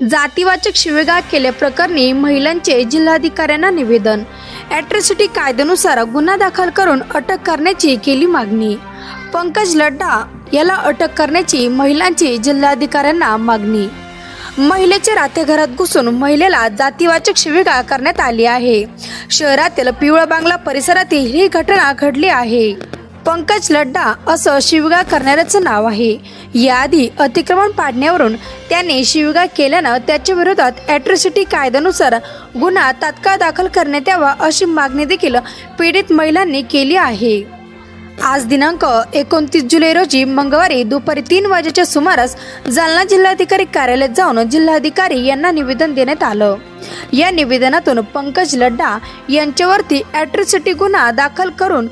जातीवाचक शिवेगाळ केल्याप्रकरणी महिलांचे जिल्हाधिकाऱ्यांना निवेदन. ॲट्रॉसिटी कायद्यानुसार गुन्हा दाखल करून अटक करण्याची केली मागणी. पंकज लड्डा याला अटक करण्याची महिलांची जिल्हाधिकाऱ्यांना मागणी. महिलेच्या राहत्या घरात घुसून महिलेला जातीवाचक शिवीगाळ करण्यात आली आहे. शहरातील पिवळा बांगला परिसरातील ही घटना घडली आहे. पंकज लड्डा असं शिवगा करणाऱ्याचं नाव आहे. याआधी अतिक्रमण पाडण्यावरून त्याने शिवगा केल्यानं त्याच्या विरोधात ॲट्रॉसिटी कायद्यानुसार गुन्हा तात्काळ दाखल करण्यात यावा अशी मागणी देखील पीडित महिलांनी केली आहे. आज दिनांक एकोणतीस जुलै रोजी मंगळवारी दुपारी तीन वाजेच्या सुमारास जालना जिल्हाधिकारी कार्यालयात जाऊन जिल्हाधिकारी यांना निवेदन देण्यात आलं. या निवेदनातून पंकज लड्डा यांच्यावरती ॲट्रॉसिटी गुन्हा दाखल करून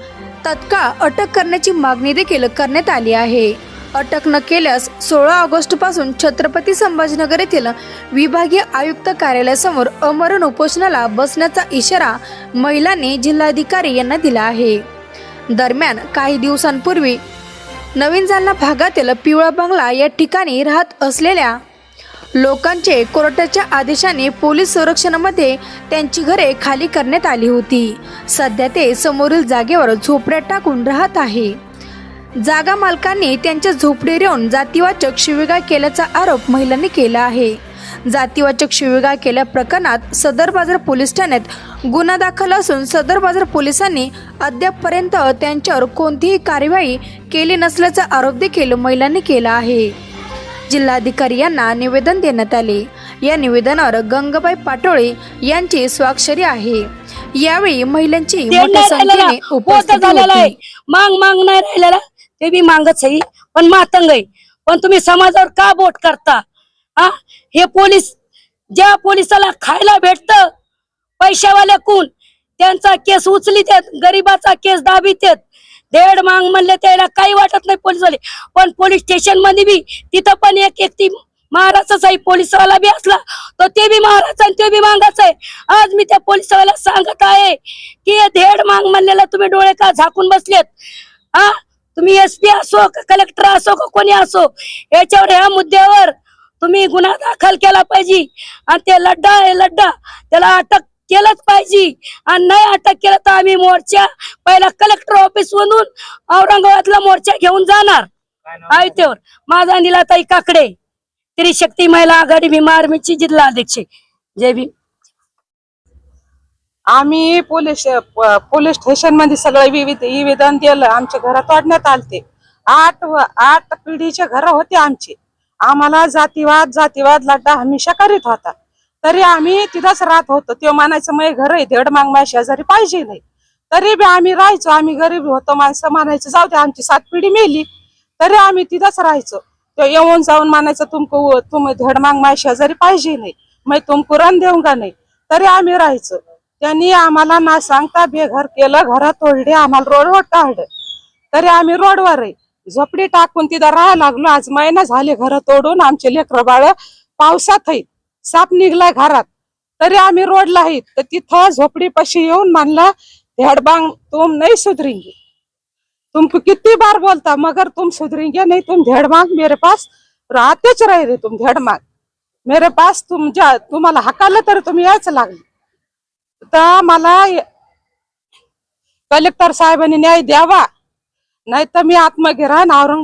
तत्काळ अटक करण्याची मागणी देखील करण्यात आली आहे. अटक न केल्यास सोळा ऑगस्टपासून छत्रपती संभाजीनगर येथील विभागीय आयुक्त कार्यालयासमोर अमरण उपोषणाला बसण्याचा इशारा महिलांनी जिल्हाधिकारी यांना दिला आहे. दरम्यान काही दिवसांपूर्वी नवीन जालना भागातील पिवळा बंगला या ठिकाणी राहत असलेल्या लोकांचे कोर्टाच्या आदेशाने पोलीस संरक्षणामध्ये त्यांची घरे खाली करण्यात आली होती. सध्या ते समोरील जागेवर झोपड्या टाकून राहत आहे. जागा मालकांनी त्यांच्या झोपडी येऊन जातीवाचक शिवीगाळ केल्याचा आरोप महिलांनी केला आहे. जातीवाचक शिवीगाळ केल्या प्रकरणात सदर बाजार पोलीस ठाण्यात गुन्हा दाखल असून सदर बाजार पोलिसांनी अद्यापपर्यंत त्यांच्यावर कोणतीही कार्यवाही केली नसल्याचा आरोप देखील महिलांनी केला आहे. जिल्हाधिकारी यांना निवेदन देण्यात आले. या निवेदनावर गंगाबाई पाटोळे यांची स्वाक्षरी आहे. यावेळी महिलांची मोठ्या संख्येने उपस्थिती होती. मांग मांग नाही राहिलेला. ते बी मांगच आहे. पण मातंग आहे. पण तुम्ही समाजावर का बोट करता? हा? हे पोलीस ज्या पोलिसाला खायला भेटत पैशावाल्या कोण? त्यांचा केस उचलीत गरीबाचा केस दाबीत देड मांग म्हणले त्याला काही वाटत नाही पोलिसवाले पण पोलीस स्टेशनमध्ये बी तिथं पण एक एक महाराष्ट्राचाही महाराजच आहे पोलिसवाला बी असला तर ते बी महाराज आणि ते बी मांगाच आहे. आज मी त्या पोलिसवाला सांगत आहे की धेड मांग म्हणलेला तुम्ही डोळे का झाकून बसलेत? हा तुम्ही एस पी असो का कलेक्टर असो का कोणी असो याच्यावर ह्या मुद्द्यावर तुम्ही गुन्हा दाखल केला पाहिजे. आणि ते लड्डा आहे लड्डा. त्याला अटक केलंच पाहिजे. आणि नाही अटक केलं तर आम्ही मोर्चा पहिला कलेक्टर ऑफिस मधून औरंगाबादला मोर्चा घेऊन जाणार. आयत्यावर माझा निलाताई काकडे. त्रिशक्ती महिला आघाडी भीमा आर्मीची जिल्हा अध्यक्ष. जय भीम. आम्ही पोलीस पोलीस स्टेशनमध्ये सगळं विविध निवेदन दिलं आमच्या घरात तोडण्यात आलते. आठ आठ पिढीचे घर होते आमचे. आम्हाला जातीवाद जातीवाद लड्डा हमेशा करीत होता. तरी आम्ही तिथंच राहत होतो. ते म्हणायचं मै घर आहे देड माग माझ्या शेजारी पाहिजे नाही. तरी बी आम्ही राहायचो आम्ही गरीब होतो. माणसं म्हणायचं जाऊ दे आमची सात पिढी मेली. तरी आम्ही तिथंच राहायचो. तो येऊन जाऊन म्हणायचं तुमको तुम धड माग माझ्या शेजारी पाहिजे नाही. मग तुमको रन देऊ का नाही? तरी आम्ही राहायचो. त्यांनी आम्हाला ना सांगता बेघर केलं घरात तोडले आम्हाला रोडवर काढलं. तरी आम्ही रोडवर आहे. झोपडी टाकून तिथं राहायला लागलो. आज महिना झाले घर तोडून आमचे लेकर बाळ पावसात आहेत. साप निघलाय घरात. तरी आम्ही रोडला आहेत तर तिथं झोपडीपाशी येऊन म्हणला हेडबांग तुम नाही सुधरेंगे. तुम किती बार बोलता मगर तुम सुधरेंगे नाही. तुम धेडमाग मेरे पास राहतेच रहे रे तुम धेडमाग मेरे पास तुमच्या तुम्हाला हकालं तर तुम्ही यायच लागले. तर मला कलेक्टर साहेबांनी न्याय द्यावा. नाही तर मी आत्मगिरा औरंग